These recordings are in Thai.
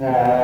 uh,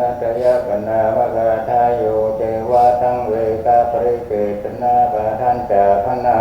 นาตยปนามกาทายโยเจวะทั้งเวกาปริเกตนาปะทันจะพนา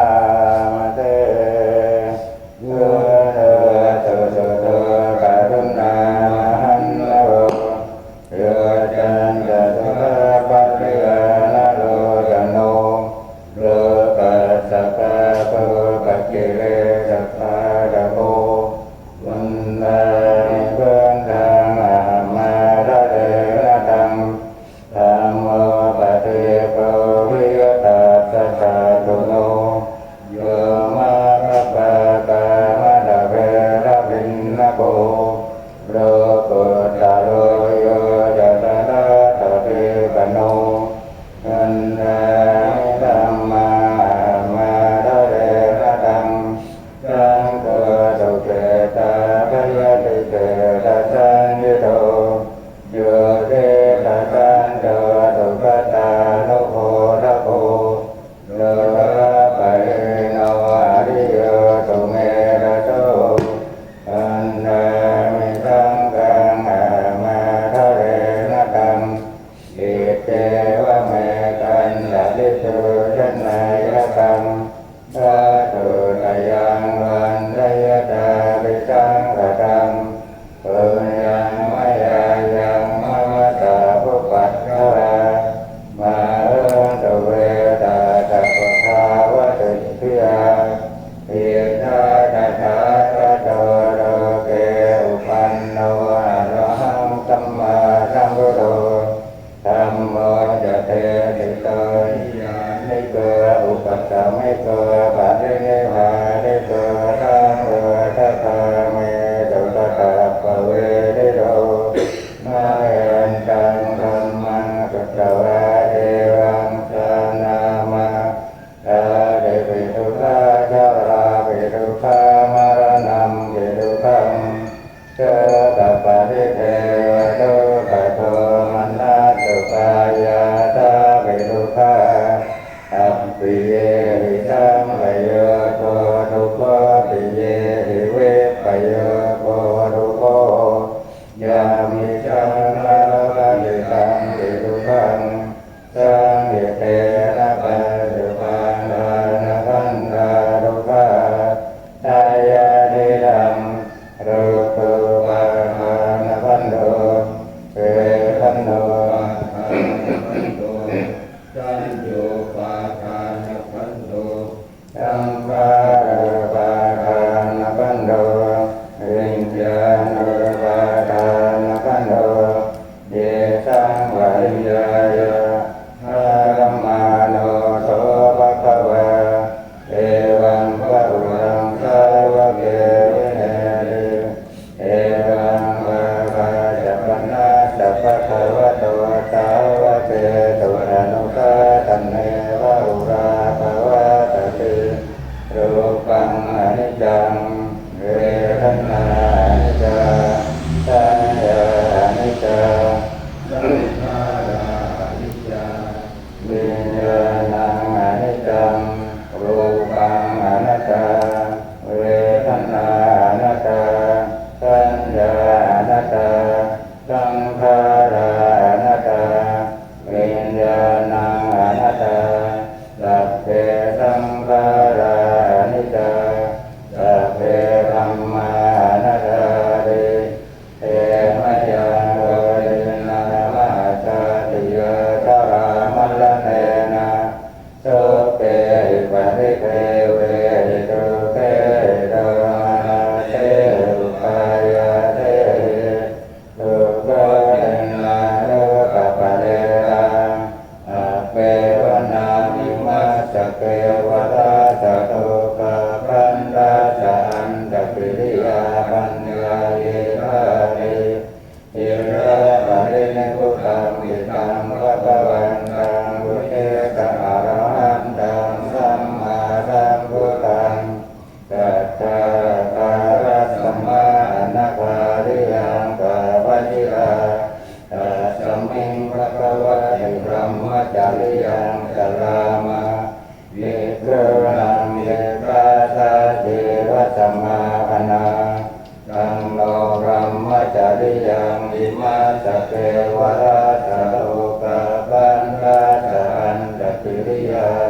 โ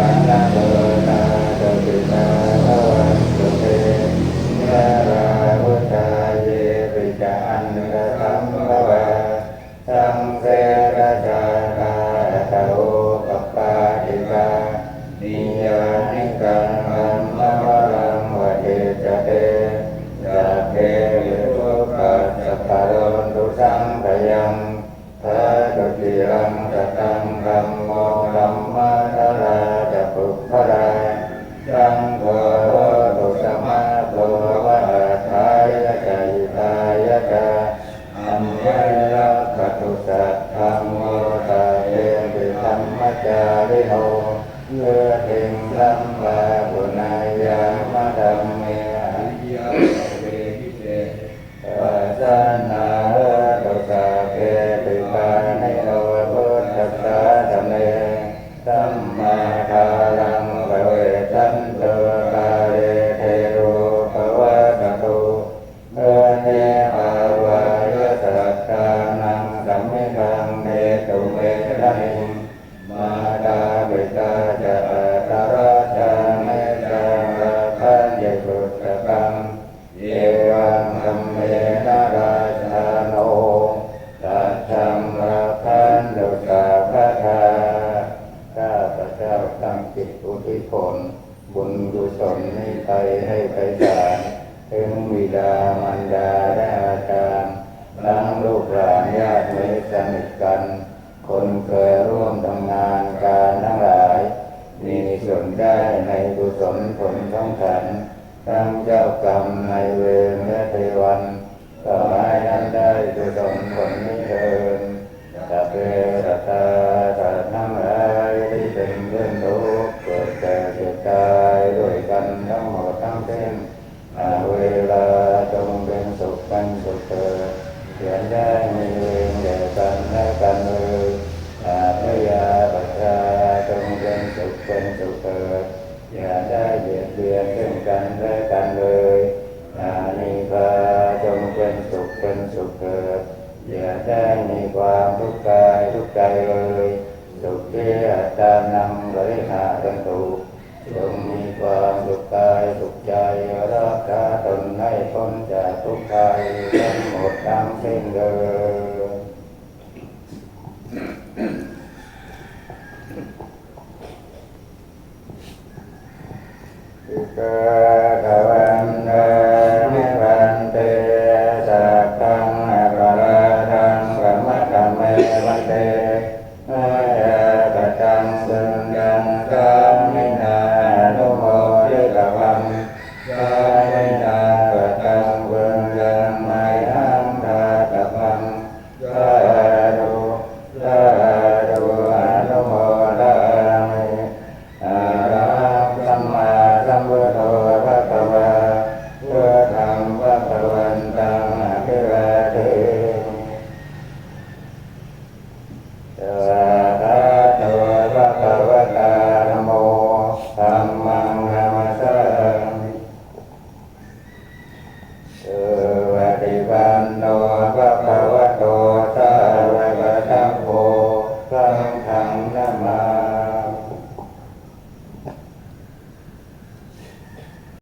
นิก อัญญลัปุสัตังวรตาเยปิธรรมจาริโหเลืองสัมปะปุนายามะดัม ขกายสุขใจรักษาตนให้พ้นจากทุกข์ใจทั้งหมดทั้งสิ้นเลย